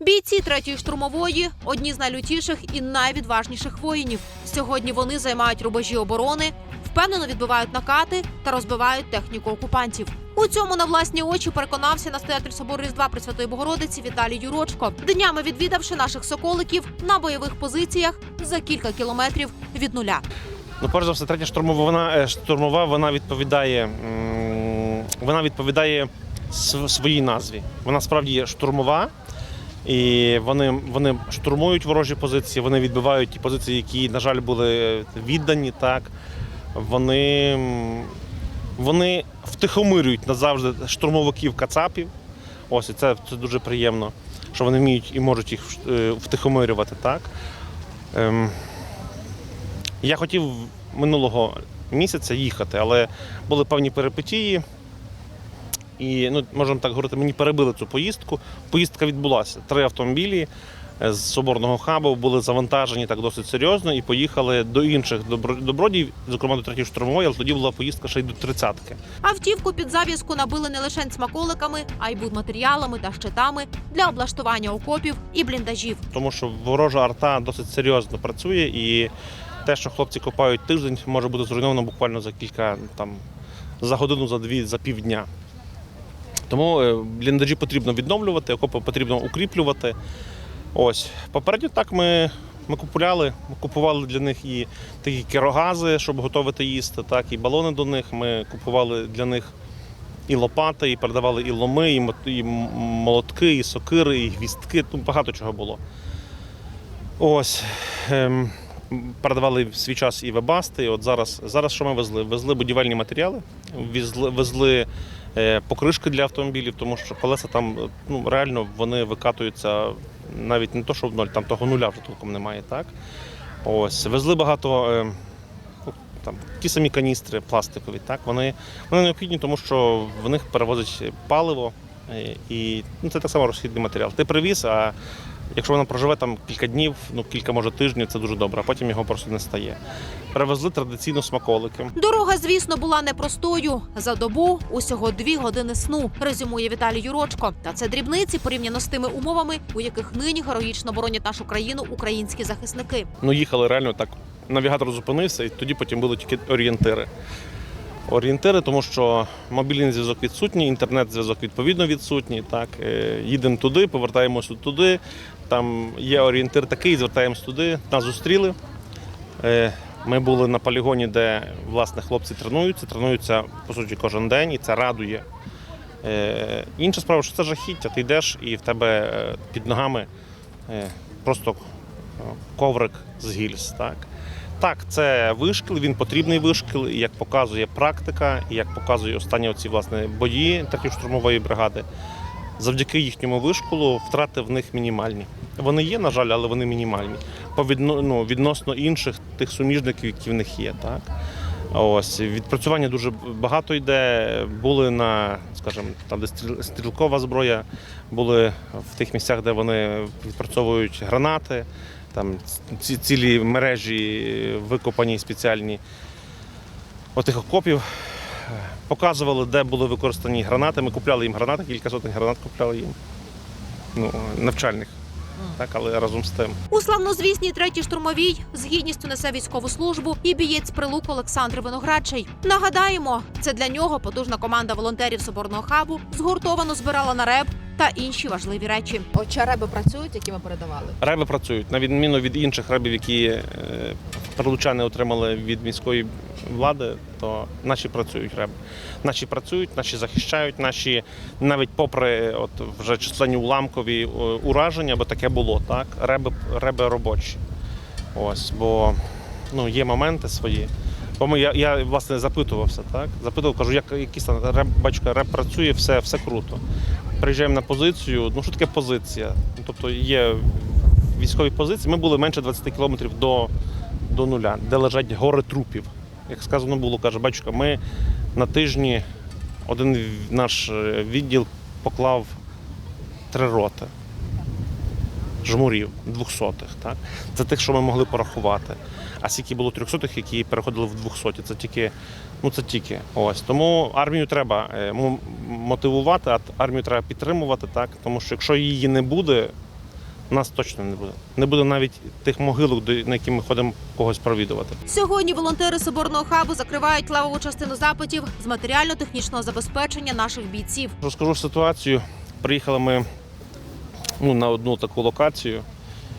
Бійці третьої штурмової одні з найлютіших і найвідважніших воїнів. Сьогодні вони займають рубежі оборони, впевнено відбивають накати та розбивають техніку окупантів. У цьому на власні очі переконався настоятель собору Різдва Пресвятої Богородиці Віталій Юрочко, днями відвідавши наших соколиків на бойових позиціях за кілька кілометрів від нуля. Ну, перш за все, третя штурмова вона е, штурмова, вона відповідає, вона відповідає своїй назві. Вона справді є штурмова, і вони, вони штурмують ворожі позиції, вони відбивають ті позиції, які, на жаль, були віддані. Так. Вони, вони втихомирюють назавжди штурмовиків кацапів. Ось і це, це дуже приємно, що вони вміють і можуть їх е, втихомирювати. Так. Ем, я хотів минулого місяця їхати, але були певні перипетії. І, ну, можемо так говорити, мені перебили цю поїздку. Поїздка відбулася. Три автомобілі е, з соборного хабу були завантажені так досить серйозно і поїхали до інших добро- зокрема до третьої штурмової, але тоді була поїздка ще й до тридцятки. Автівку під зав'язку набили не лише смаколиками, а й будматеріалами та щитами для облаштування окопів і бліндажів. Тому що ворожа арта досить серйозно працює, і те, що хлопці копають тиждень, може бути зруйновано буквально за кілька там за годину, за дві, за півдня. Тому е, бліндажі потрібно відновлювати, окопи потрібно укріплювати. Ось попередньо так ми, ми купували, ми купували для них і такі керогази, щоб готувати їсти, так, і балони до них. Ми купували для них і лопати, і передавали і ломи, і, молотки, і сокири, і гвістки. Ну, багато чого було. Ось. Ем, передавали в свій час і вебасти. І от зараз, зараз що ми везли? Везли будівельні матеріали, везли, везли покришки для автомобілів, тому що колеса там е, ну, реально вони викатуються навіть не то, що в ноль, там того нуля вже толком немає. Так? Ось. Везли багато. е, ну, Там, ті самі каністри пластикові, так, вони, вони необхідні, тому що в них перевозять паливо, е, і ну, це так само розхідний матеріал. Ти привіз, а якщо вона проживе там кілька днів, ну кілька може тижнів, це дуже добре, а потім його просто не стає. Привезли традиційно смаколики. Дорога, звісно, була непростою. За добу усього дві години сну, резюмує Віталій Юрочко. Та це дрібниці порівняно з тими умовами, у яких нині героїчно боронять нашу країну українські захисники. Ну, їхали реально так. Навігатор зупинився, і тоді потім були тільки орієнтири. Орієнтири, тому що мобільний зв'язок відсутній, інтернет-зв'язок відповідно відсутній. Так, Е, їдемо туди, повертаємося туди. Там є орієнтир такий, звертаємось туди. Нас зустріли. Ми були на полігоні, де власне хлопці тренуються. Тренуються по суті кожен день, і це радує. Е, Інша справа, що це жахіття. Ти йдеш і в тебе е, під ногами е, просто е, коврик з гільз. Так? так, це вишкіл, він потрібний вишкіл, як показує практика, як показує останні оці власне бої такої штурмової бригади. Завдяки їхньому вишколу втрати в них мінімальні. Вони є, на жаль, але вони мінімальні. По відно, ну, відносно інших тих суміжників, які в них є. Так? Ось відпрацювання дуже багато йде. Були на, скажімо, там, де стрілкова зброя, були в тих місцях, де вони відпрацьовують гранати, там ці цілі мережі викопані спеціальні отих окопів. Показували, де були використані гранати. Ми купляли їм гранати, кілька сотень гранат купляли їм. Ну, навчальних. Так, але разом з тим. У славнозвісній третій штурмовій з гідністю несе військову службу і бієць прилук Олександр Виноградчий. Нагадаємо, це для нього потужна команда волонтерів соборного хабу згуртовано збирала на реп та інші важливі речі. Оча реби працюють, які ми передавали. Реби працюють, на відміну від інших ребів, які е, прилучани отримали від міської влади, то наші працюють реби. Наші працюють, наші захищають, наші навіть попри от вже численні уламкові е, ураження, бо таке було, так, реби, реби робочі. Ось, бо ну, є моменти свої. Бо ми, я, я власне запитувався, так? Запитував, кажу, як якийсь там реп, бачка, реп працює, все, все круто. Приїжджаємо на позицію. Ну що таке позиція? Ну, Тобто є військові позиції. Ми були менше 20 кілометрів до, до нуля, де лежать гори трупів. Як сказано було, каже, батюшка, ми на тижні один наш е, відділ поклав три роти жмурів, двохсотих. Так? Це тих, що ми могли порахувати. А скільки було трьохсотих, які переходили в двохсоті. Це тільки, ну це тільки. Ось. Тому армію треба е, мотивувати, а армію треба підтримувати, так? тому що якщо її не буде, нас точно не буде. Не буде навіть тих могилок, до- на які ми ходимо когось провідувати. Сьогодні волонтери соборного хабу закривають левову частину запитів з матеріально-технічного забезпечення наших бійців. Розкажу ситуацію. Приїхали ми ну, на одну таку локацію,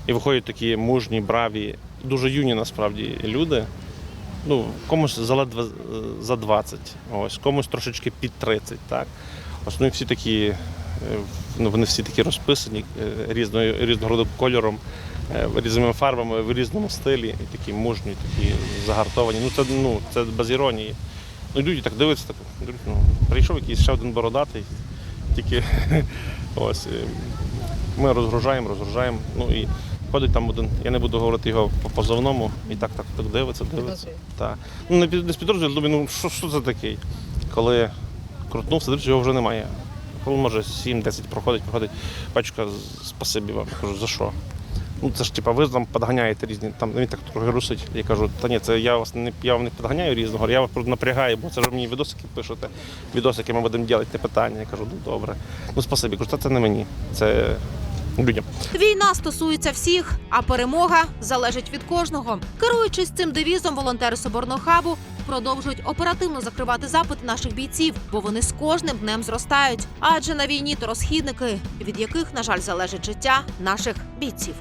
і виходять такі мужні, браві, дуже юні насправді люди. Ну, комусь заледве за 20, ось, комусь трошечки під 30. Так. Ось, ну, всі такі, е, ну, вони всі такі розписані е, різною, різного роду кольором, е, різними фарбами, в різному стилі, і такі мужні, такі загартовані. Ну, це, ну, це без іронії. Ну, люди так дивляться, так, ну, прийшов якийсь ще один бородатий, тільки ось ми розгружаємо, розгружаємо. Ну і ходить там один, я не буду говорити його по позовному, і так так так дивиться, дивиться. Так. Ну не під не з думаю, ну що, що це такий? Коли крутнувся, дивлюся, його вже немає. Коли може 7-10 проходить, проходить, батюшка, спасибі вам. Я кажу, за що? Ну це ж типа ви там підганяєте різні, там він так трохи русить. Я кажу, та ні, це я вас не я вам не підганяю різного, я вас просто напрягаю, бо це ж ви мені відосики пишете, відосики ми будемо робити, не питання. Я кажу, ну добре. Ну спасибі, кажу, та це не мені, це людям. Війна стосується всіх, а перемога залежить від кожного. Керуючись цим девізом, волонтери соборного хабу продовжують оперативно закривати запити наших бійців, бо вони з кожним днем зростають. Адже на війні то розхідники, від яких, на жаль, залежить життя наших бійців.